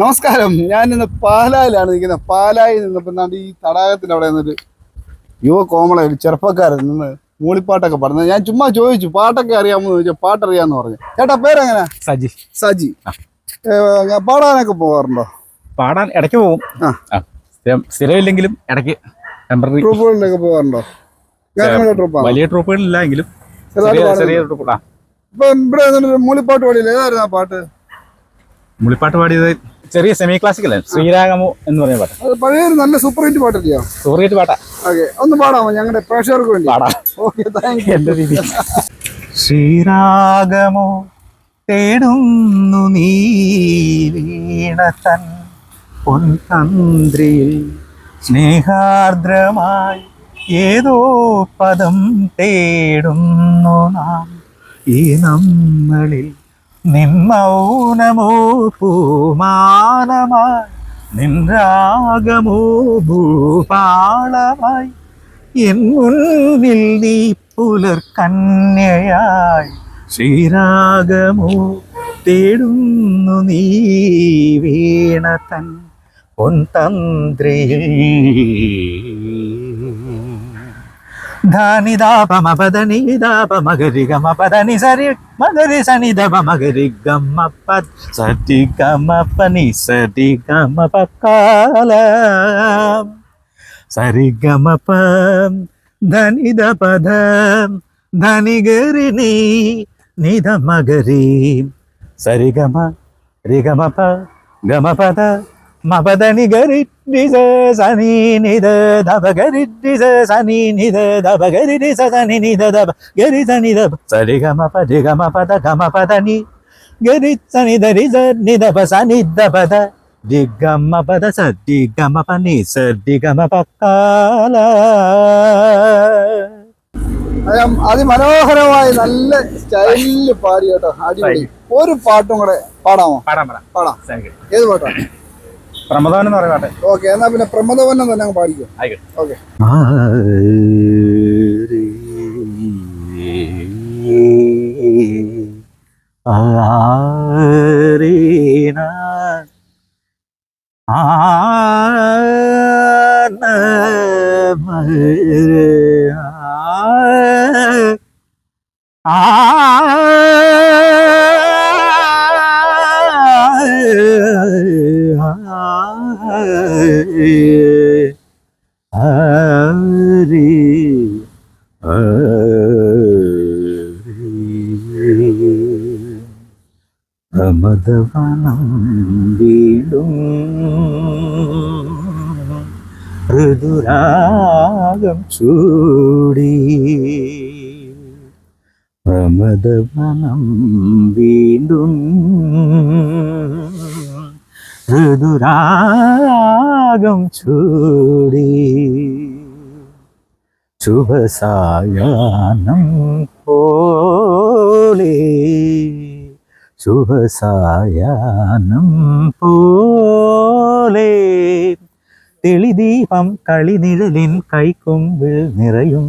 നമസ്കാരം. ഞാൻ ഇന്ന് പാലായിലാണ് നിൽക്കുന്നത്. പാലായിൽ നിന്നപ്പോൾ നാണ്ട് ഈ തടാകത്തിന്റെ അവിടെ നിന്നൊരു യുവ കോമള ഒരു ചെറുപ്പക്കാരൻ നിന്ന് മൂളിപ്പാട്ടൊക്കെ പറഞ്ഞത് ഞാൻ ചുമ്മാ ചോദിച്ചു പാട്ടൊക്കെ അറിയാമോ എന്ന് ചോദിച്ചു പാട്ടറിയാന്ന് പറഞ്ഞു. ചേട്ടാ പേരെങ്ങനെ? സജി. സജി. പാടാനൊക്കെ പോകാറുണ്ടോ? പാടാൻ ഇടയ്ക്ക് പോകും. സ്ഥിരമില്ലെങ്കിലും ഇടയ്ക്ക് ട്രൂപ്പുകളിലൊക്കെ പോകാറുണ്ടോ? വലിയ ട്രൂപ്പുകളില്ല എങ്കിലും ഇപ്പൊ ഇവിടെ മൂളിപ്പാട്ട് പാടിയില്ല? ഏതായിരുന്നു ആ പാട്ട്? മുളിപ്പാട്ട് പാടിയത് ചെറിയ സെമി ക്ലാസിക്കൽ ശ്രീരാഗമോ എന്ന് പറഞ്ഞ പാട്ട്. പഴയ ഒരു നല്ല സൂപ്പർ ഹിറ്റ് പാട്ടല്ലോ? സൂപ്പർ ഹിറ്റ് പാട്ടാ. ഓക്കെ ഒന്ന് പാടാമോ? ഞങ്ങളുടെ പ്രേക്ഷകർക്ക് വേണ്ടി. പാടാം. ഓക്കെ താങ്ക് യു എന്റെ രീതി? ശ്രീരാഗമോ തേടുന്നു നീ വീണതൻ പൊൻതന്ത്രിയിൽ സ്നേഹാർദ്രമായി ഏതോ പദം തേടുന്നു നാം ഈ നമ്മളിൽ നിന്നൗനമോ പൂമാനമായി നിൻരാഗമോ ഭൂപാളമായി എൻ മുന്നിൽ നീ പുലർക്കന്യയായി ശ്രീരാഗമോ തേടുന്നു നീ വീണതൻ പൊൻതന്ത്രിയിൽ. ധാനിതാപമപദനി മകരി സരി മകരി സനിതപ മകരി ഗമപ സതി ഗമപ സതി ഗമപ കാലം സരിഗമപ ധനിത പദ ധനിഗരി നീ നിധ മകരി സരിഗമ രിഗമപ ഗമപദ മപദനി ഗരി സനി നിസ സനി നിസ സനി നിധ ധപ ഗരി സനി ധപ സരിഗമപ രിഗമപദ ഗമപദനി ഗരി സനി ധരി സ നിധപ സനി ധപദ ഡിഗമ പദ സഡിഗമ പനി സഡിഗമ പക്കാല അയാം അതിമനോഹരമായി നല്ല സ്റ്റൈലിൽ പാടി കേട്ടോ. അടിപൊളി. ഒരു പാട്ടും കൂടെ പാടാമോ? പാടാം പാടാം. പാടാം. ഏത് പാട്ടാണ്? പ്രമദാനം എന്ന് പറയുന്ന പാട്ട്. ഓക്കെ എന്നാ പിന്നെ പ്രമദവനം തന്നെ അങ്ങ് പാടിക്കോ. ആയിക്കോട്ടെ. ഓക്കെ. ആരീന? പ്രമദവനം വീടും ഋതുരാഗം ചൂടി. പ്രമദവനം വീണ്ടും ഋതുരാഗം ചൂടി. ശുഭസായാനം പോലെ ശുഭസായാനം പോലെ. തെളിദീപം കളിനിഴലിൻ കൈക്കൊമ്പിൽ നിറയും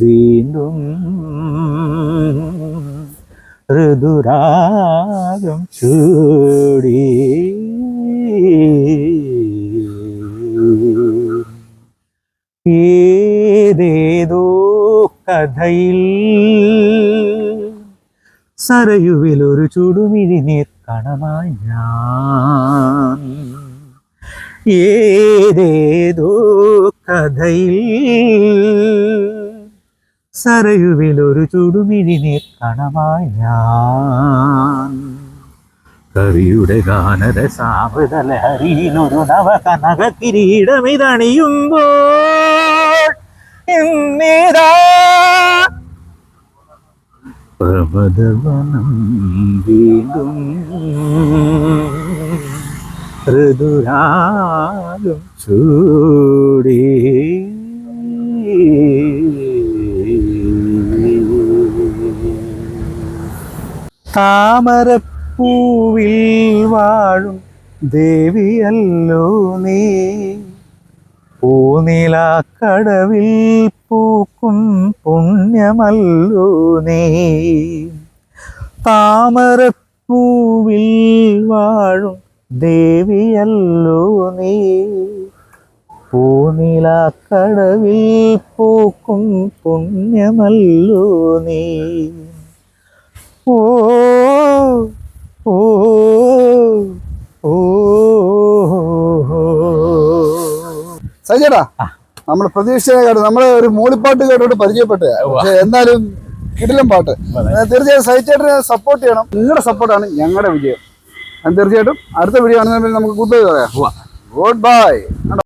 വീണ്ടും ഋതുരാഗം ചൂടി. ഏതേതോ കഥയിൽ സരയുവിൽ ഒരു ചുടുമിഴി നീർക്കണമായി ഏതേതോ കഥയിൽ സരയുവിൽ ഒരു ചുടുമിഴി നീർക്കണമായി ഞാൻ. കവിയുടെ ഗാനര ലഹരിയിലൊരു നവ കനക കിരീടമിതണിയുമ്പോൾ പ്രമദവനം വീണ്ടും ഋതുരാഗം ചൂടി. താമരപ്പൂവിൽ വാഴും ദേവിയല്ലോ നീ. പൂനിലാക്കടവിൽ പൂക്കും പുണ്യമല്ലോ നീ. താമരപ്പൂവിൽ വാഴും ദേവിയല്ലോ നീ. പൂനിലാക്കടവിൽ പൂക്കും പുണ്യമല്ലോ നീ. ഓ സജേടാ നമ്മൾ പ്രതീക്ഷിച്ച നമ്മളെ ഒരു മൂളിപ്പാട്ട് കേട്ടോട്ട് പരിചയപ്പെട്ട. പക്ഷെ എന്നാലും കിടിലം പാട്ട്. തീർച്ചയായും സഹിച്ചേട്ടനെ സപ്പോർട്ട് ചെയ്യണം. നിങ്ങളുടെ സപ്പോർട്ടാണ് ഞങ്ങളുടെ വിജയം. തീർച്ചയായിട്ടും അടുത്ത വീഡിയോ ആണെന്നുണ്ടെങ്കിൽ നമുക്ക് ഗുഡ് ബൈ പറയാം. Good bye.